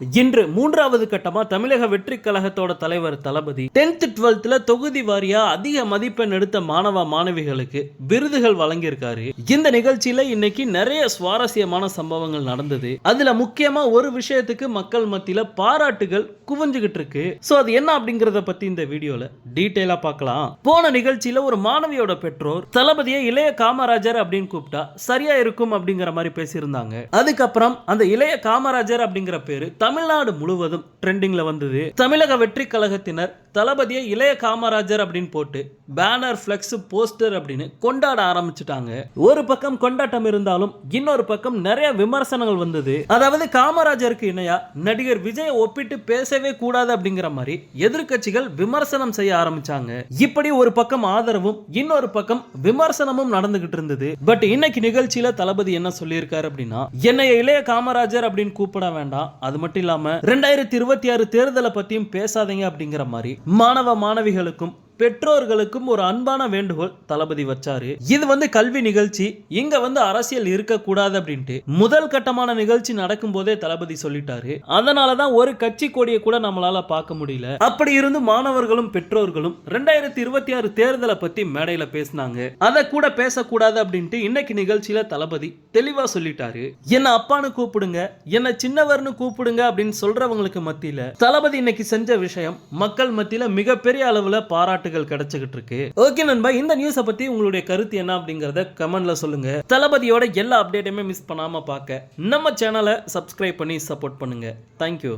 இன்று மூன்றாவது கட்டமா தமிழக வெற்றி கழகத்தோட தலைவர் தளபதி டென்த் டுவெல்த்ல தொகுதி வாரியா அதிக மதிப்பெண் எடுத்த மாணவ மாணவிகளுக்கு விருதுகள் வழங்கியிருக்காரு. இந்த நிகழ்ச்சியில இன்னைக்கு நிறைய சுவாரஸ்யமான சம்பவங்கள் நடந்தது. அதுல முக்கியமா ஒரு விஷயத்துக்கு மக்கள் மத்தியில பாராட்டுகள் குவிஞ்சுகிட்டு இருக்கு. சோ அது என்ன அப்படிங்கறத பத்தி இந்த வீடியோல டீட்டெயிலா பார்க்கலாம். போன நிகழ்ச்சியில ஒரு மாணவியோட பெற்றோர் தளபதியை இளைய காமராஜர் அப்படின்னு கூப்பிட்டா சரியா இருக்கும் அப்படிங்கிற மாதிரி பேசியிருந்தாங்க. அதுக்கப்புறம் அந்த இளைய காமராஜர் அப்படிங்கிற பேரு தமிழ்நாடு முழுவதும் ட்ரெண்டிங்ல வந்தது. தமிழக வெற்றி கழகத்தினர் தளபதியை இளைய காமராஜர் அப்படின்னு போட்டு பேனர் ஃபிளெக்ஸ் போஸ்டர் அப்படின்னு கொண்டாட ஆரம்பிச்சிட்டாங்க. ஒரு பக்கம் கொண்டாட்டம் இருந்தாலும் இன்னொரு பக்கம் நிறைய விமர்சனங்கள் வந்தது. அதாவது காமராஜருக்கு இணையா நடிகர் விஜய் ஒப்பிட்டு பேசவே கூடாது அப்படிங்கிற மாதிரி எதிர்க்கட்சிகள் விமர்சனம் செய்ய ஆரம்பிச்சாங்க. இப்படி ஒரு பக்கம் ஆதரவும் இன்னொரு பக்கம் விமர்சனமும் நடந்துகிட்டு இருந்தது. பட் இன்னைக்கு நிகழ்ச்சியில தளபதி என்ன சொல்லியிருக்காரு அப்படின்னா என்னை இளைய காமராஜர் அப்படின்னு கூப்பிட வேண்டாம். அது மட்டும் இல்லாம ரெண்டாயிரத்தி இருபத்தி ஆறு தேர்தலை பத்தியும் பேசாதீங்க அப்படிங்கிற மாதிரி மாணவ மாணவிகளுக்கும் பெற்றோர்களுக்கும் ஒரு அன்பான வேண்டுகோள் தளபதி வச்சாரு. இது வந்து கல்வி நிகழ்ச்சி. இங்க வந்து அரசியல் இருக்கக்கூடாது அப்படின்ட்டு முதல் கட்டமான நிகழ்ச்சி நடக்கும் போதே தளபதி சொல்லிட்டாரு. அதனாலதான் ஒரு கட்சி கொடியை கூட நம்மளால பார்க்க முடியல. அப்படி இருந்து மாணவர்களும் பெற்றோர்களும் ரெண்டாயிரத்தி இருபத்தி ஆறு தேர்தலை பத்தி மேடையில பேசினாங்க. அதை கூட பேசக்கூடாது அப்படின்ட்டு இன்னைக்கு நிகழ்ச்சியில தளபதி தெளிவா சொல்லிட்டாரு. என்ன அப்பான்னு கூப்பிடுங்க என்ன சின்னவர்னு கூப்பிடுங்க அப்படின்னு சொல்றவங்களுக்கு மத்தியில தளபதி இன்னைக்கு செஞ்ச விஷயம் மக்கள் மத்தியில மிகப்பெரிய அளவுல பாராட்டுகள் கிடைச்சிக்கிட்டு இருக்கு ஓகே நண்பா இந்த நியூஸை பத்தி உங்களுடைய கருத்து என்ன அப்படிங்கறத கமெண்ட்ல சொல்லுங்க. தளபதியோட எல்லா அப்டேட்டுமே மிஸ் பண்ணாம பார்க்க நம்ம சேனலை சப்ஸ்கிரைப் பண்ணி சப்போர்ட் பண்ணுங்க. தேங்க்யூ